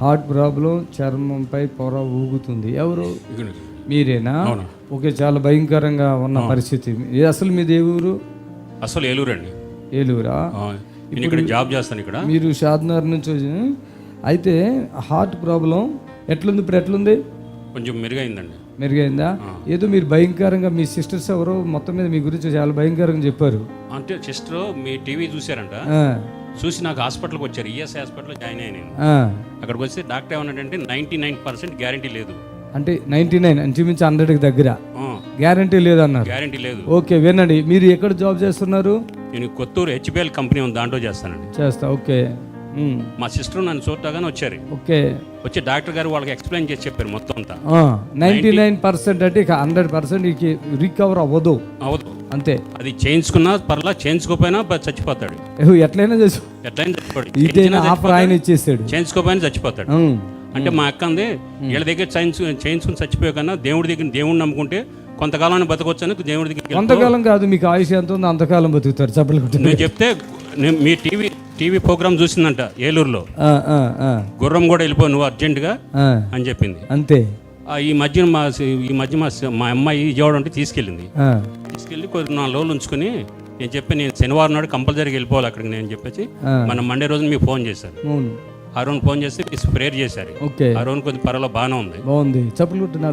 Heart problem చర్మంపై పొర ఊగుతుంది. ఎవరు? మీరేనా. ఓకే చాలా భయంకరంగా ఉన్న పరిస్థితి. అసలు మీది ఏ ఊరు? అసలు ఏలూరు అండి. ఏలూరా? ఇక్కడ జాబ్ చేస్తాను ఇక్కడ. మీరు షాద్నగర్ నుంచి అయితే హార్ట్ ప్రాబ్లం ఎట్లుంది? ఇప్పుడు ఎట్లుంది? కొంచెం మెరుగైందండి. మెరుగైందా? ఏదో మీరు భయంకరంగా మీ సిస్టర్స్ ఎవరో మొత్తం మీద మీ గురించి చాలా భయంకరంగా చెప్పారు. అంటే సిస్టర్ మీ టీవీ చూసారంట చూసి నాకు హాస్పిటల్కి వచ్చారు. ఈఎస్ హాస్పిటల్లో జాయిన్ అయ్యాను ఆ. అక్కడికి వస్తే డాక్టర్ ఏమన్నాడంటే నైంటీ నైన్ పర్సెంట్ గ్యారంటీ లేదు. అంటే నైంటీ నైన్ ఇంచుమించు హండ్రెడ్కి దగ్గర. గ్యారంటీ లేదన్నారు గ్యారంటీ లేదు. ఓకే వినండి. మీరు ఎక్కడ జాబ్ చేస్తున్నారు? నేను కొత్తూరు హెచ్పిఎల్ కంపెనీ ఉంది దాంట్లో చేస్తానండి. చేస్తా ఓకే. మా సిస్టర్ నన్ను చూడగానే వచ్చారు. ఓకే. వచ్చి డాక్టర్ గారు వాళ్ళకి ఎక్స్ప్లెయిన్ చేసి చెప్పారు మొత్తం అంతా. నైంటీ నైన్ పర్సెంట్ అంటే ఇక హండ్రెడ్ పర్సెంట్ రికవర్ అవ్వదు. అవదు అంతే. అది చేయించుకున్నా పర్లా చేయించుకోపోయినా చచ్చిపోతాడు. ఎట్లయినా చేసు ఎట్లయినా చచ్చిపోతాడు. ఆఫర్ ఆయన ఇచ్చేసాడు. చేయించుకోపోయినా చచ్చిపోతాడు. అంటే మా అక్క అంది వీళ్ళ దగ్గర చేయించు చేయించుకుని చచ్చిపోయే కన్నా దేవుడి దగ్గర దేవుడిని నమ్ముకుంటే కొంతకాలాన్ని బతకొచ్చని దేవుడి దగ్గరికి వెళ్తాం. కొంతకాలం కాదు మీకు ఆయుష్ ఎంత ఉందో అంతకాలం బతుకుతారు చెప్పలు నేను చెప్తే నేను మీ టీవీ టీవీ ప్రోగ్రామ్ చూసిందంట ఏలూరులో. గుర్రం కూడా వెళ్ళిపో నువ్వు అర్జెంటుగా అని చెప్పింది. అంతే. ఈ మధ్య మా ఈ మధ్య మా మా అమ్మాయి విజయవాడ ఉంటే తీసుకెళ్ళింది. తీసుకెళ్ళి కొన్ని నాలుగు రోజులు ఉంచుకొని నేను చెప్పి నేను శనివారం నాడు కంపల్సరీగా వెళ్ళిపోవాలి అక్కడికి నేను చెప్పేసి. మన మండే రోజు మీకు ఫోన్ చేశాను. రోజు ఫోన్ చేస్తే ప్రేయర్ చేశారు. రోజు కొద్ది పర్వాలేదు బాగానే ఉంది. బాగుంది. చెప్పలు నా